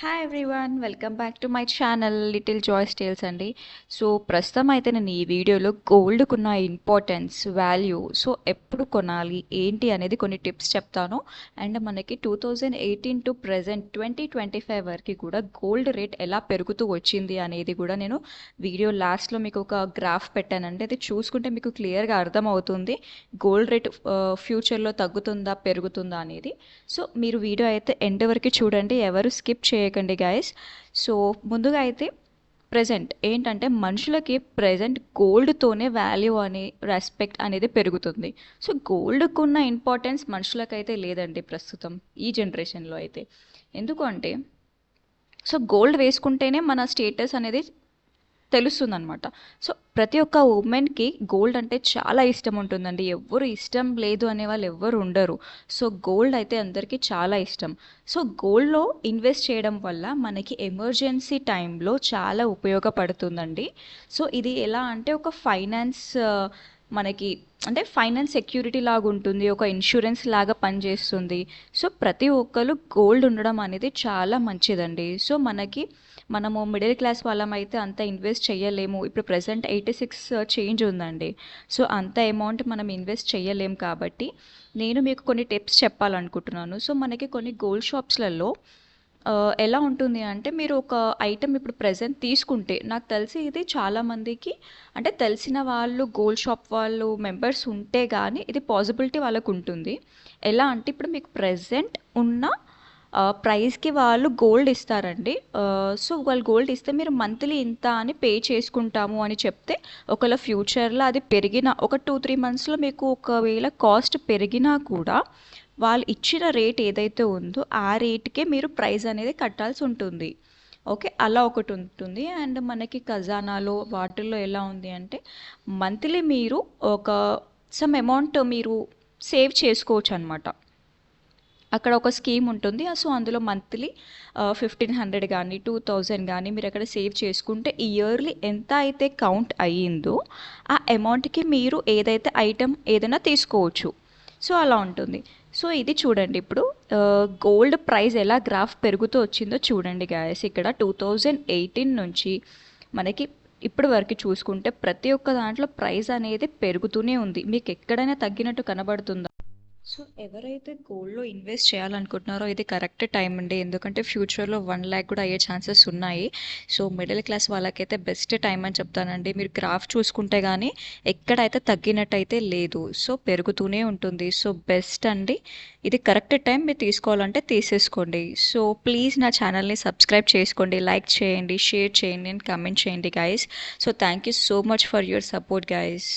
Hi everyone welcome back to my channel little joys tales అండి. So ప్రస్తుతం అయితే నేను ఈ వీడియోలో గోల్డ్కున్న ఇంపార్టెన్స్ వాల్యూ సో ఎప్పుడు కొనాలి ఏంటి అనేది కొన్ని టిప్స్ చెప్తాను. అండ్ మనకి two thousand eighteen to present twenty twenty five వరకు కూడా గోల్డ్ రేట్ ఎలా పెరుగుతూ వచ్చింది అనేది కూడా నేను వీడియో లాస్ట్లో మీకు ఒక గ్రాఫ్ పెట్టానండి. అది చూసుకుంటే మీకు క్లియర్గా అర్థమవుతుంది. గోల్డ్ రేట్ ఫ్యూచర్లో తగ్గుతుందా పెరుగుతుందా అనేది. సో మీరు వీడియో అయితే ఎండ్ వరకు చూడండి. ఎవరు స్కిప్ చేయకండి గాయస్ సో ముందుగా అయితే ప్రజెంట్ ఏంటంటే మనుషులకి ప్రజెంట్ గోల్డ్తోనే వాల్యూ అని రెస్పెక్ట్ అనేది పెరుగుతుంది. సో గోల్డ్కు ఉన్న ఇంపార్టెన్స్ మనుషులకైతే లేదండి ప్రస్తుతం ఈ జనరేషన్లో అయితే. ఎందుకు అంటే సో గోల్డ్ వేసుకుంటేనే మన స్టేటస్ అనేది తెలుస్తుందనమాట సో ప్రతి ఒక్క ఉమెన్కి గోల్డ్ అంటే చాలా ఇష్టం ఉంటుందండి. ఎవ్వరు ఇష్టం లేదు అనే వాళ్ళు ఎవ్వరు ఉండరు. సో గోల్డ్ అయితే అందరికీ చాలా ఇష్టం. సో గోల్డ్లో ఇన్వెస్ట్ చేయడం వల్ల మనకి ఎమర్జెన్సీ టైంలో చాలా ఉపయోగపడుతుందండి. సో ఇది ఎలా అంటే ఒక ఫైనాన్స్ మనకి అంటే ఫైనాన్స్ సెక్యూరిటీ లాగా ఉంటుంది ఒక ఇన్సూరెన్స్ లాగా పనిచేస్తుంది. సో ప్రతి ఒక్కరు గోల్డ్ ఉండడం అనేది చాలా మంచిదండి. సో మనకి మనము మిడిల్ క్లాస్ వాళ్ళం అయితే అంత ఇన్వెస్ట్ చేయలేము ఇప్పుడు ప్రజెంట్ ఎయిటీ సిక్స్ చేంజ్ ఉందండి. సో అంత అమౌంట్ మనం ఇన్వెస్ట్ చేయలేము కాబట్టి నేను మీకు కొన్ని టిప్స్ చెప్పాలనుకుంటున్నాను. సో మనకి కొన్ని గోల్డ్ షాప్స్లలో ఎలా ఉంటుంది అంటే మీరు ఒక ఐటెం ఇప్పుడు ప్రజెంట్ తీసుకుంటే నాకు తెలిసి ఇది చాలామందికి అంటే తెలిసిన వాళ్ళు గోల్డ్ షాప్ వాళ్ళు మెంబర్స్ ఉంటే కానీ ఇది పాసిబిలిటీ వాళ్ళకు ఉంటుంది. ఎలా అంటే ఇప్పుడు మీకు ప్రజెంట్ ఉన్న ప్రైస్కి వాళ్ళు గోల్డ్ ఇస్తారండి. సో వాళ్ళు గోల్డ్ ఇస్తే మీరు మంత్లీ ఇంత అని పే చేసుకుంటాము అని చెప్తే ఒకవేళ ఫ్యూచర్లో అది పెరిగిన ఒక టూ త్రీ మంత్స్లో మీకు ఒకవేళ కాస్ట్ పెరిగినా కూడా వాళ్ళు ఇచ్చిన రేట్ ఏదైతే ఉందో ఆ రేట్కే మీరు ప్రైస్ అనేది కట్టాల్సి ఉంటుంది. ఓకే? అలా ఒకటి ఉంటుంది. అండ్ మనకి ఖజానాలో వాటిల్లో ఎలా ఉంది అంటే మంత్లీ మీరు ఒక సమ్ అమౌంట్ మీరు సేవ్ చేసుకోవచ్చు అనమాట అక్కడ ఒక స్కీమ్ ఉంటుంది. సో అందులో మంత్లీ ఫిఫ్టీన్ హండ్రెడ్ కానీ టూ థౌజండ్ కానీ మీరు అక్కడ సేవ్ చేసుకుంటే ఇయర్లీ ఎంత అయితే కౌంట్ అయ్యిందో ఆ అమౌంట్కి మీరు ఏదైతే ఐటెం ఏదైనా తీసుకోవచ్చు. సో అలా ఉంటుంది. సో ఇది చూడండి ఇప్పుడు గోల్డ్ ప్రైస్ ఎలా గ్రాఫ్ పెరుగుతూ వచ్చిందో చూడండి గాయస్ ఇక్కడ టూ థౌజండ్ ఎయిటీన్ నుంచి మనకి ఇప్పటి వరకు చూసుకుంటే ప్రతి ఒక్క దాంట్లో ప్రైస్ అనేది పెరుగుతూనే ఉంది. మీకు ఎక్కడైనా తగ్గినట్టు కనబడుతుందా? సో ఎవరైతే గోల్డ్లో ఇన్వెస్ట్ చేయాలనుకుంటున్నారో ఇది కరెక్ట్ టైం అండి. ఎందుకంటే ఫ్యూచర్లో వన్ ల్యాక్ కూడా అయ్యే ఛాన్సెస్ ఉన్నాయి. సో మిడిల్ క్లాస్ వాళ్ళకైతే బెస్ట్ టైం అని చెప్తానండి. మీరు గ్రాఫ్ చూసుకుంటే కానీ ఎక్కడైతే తగ్గినట్టయితే లేదు. సో పెరుగుతూనే ఉంటుంది. సో బెస్ట్ అండి. ఇది కరెక్ట్ టైం మీరు తీసుకోవాలంటే తీసేసుకోండి. సో ప్లీజ్ నా ఛానల్ని సబ్స్క్రైబ్ చేసుకోండి. లైక్ చేయండి షేర్ చేయండి అండ్ కమెంట్ చేయండి guys so thank you so much for your support guys